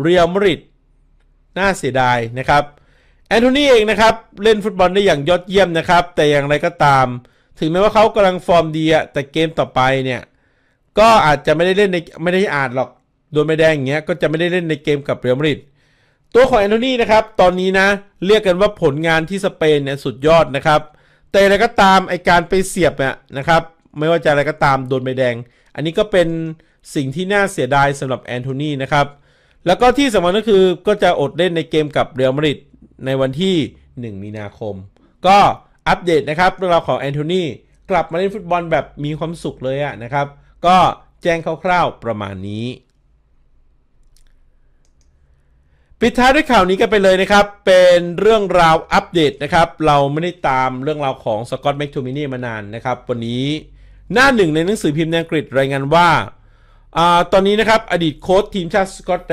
เรียลมาดริดน่าเสียดายนะครับแอนโทนีเองนะครับ เล่นฟุตบอลได้อย่างยอดเยี่ยมนะครับ แต่อย่างไรก็ตาม ถึงแม้ว่าเขากำลังฟอร์มดีอะแต่เกมต่อไปเนี่ย ก็อาจจะไม่ได้เล่นในไม่ได้อาจหรอกโดนไม่แดงอย่างเงี้ยก็จะไม่ได้เล่นในเกมกับเรอัลมาดริดตัวของแอนโทนีนะครับ ตอนนี้นะ เรียกกันว่าผลงานที่สเปนเนี่ยสุดยอดนะครับ แต่อะไรก็ตามไอการไปเสียบเนี่ยนะครับ ไม่ว่าจะอะไรก็ตามโดนใบแดง อันนี้ก็เป็นสิ่งที่น่าเสียดายสำหรับแอนโทนีนะครับ แล้วก็ที่สำคัญก็คือก็จะอดเล่นในเกมกับเรอัลมาดริดในวันที่ 1 มีนาคม ก็อัปเดตนะครับเรื่องราวของแอนโทนีกลับมาเล่นฟุตบอลแบบมีความสุขเลยอะนะครับ ก็แจ้งคร่าวๆประมาณนี้ ปิดท้ายด้วยข่าวนี้กันไปเลยนะครับ เป็นเรื่องราวอัปเดตนะครับ เราไม่ได้ตามเรื่องราวของสกอตแมคโทมินีมานานนะครับ วันนี้หน้าหนึ่งในหนังสือพิมพ์ในอังกฤษรายงานว่าอาตอนนี้นะครับ อดีตโค้ชทีมชาติสกอตแลนด์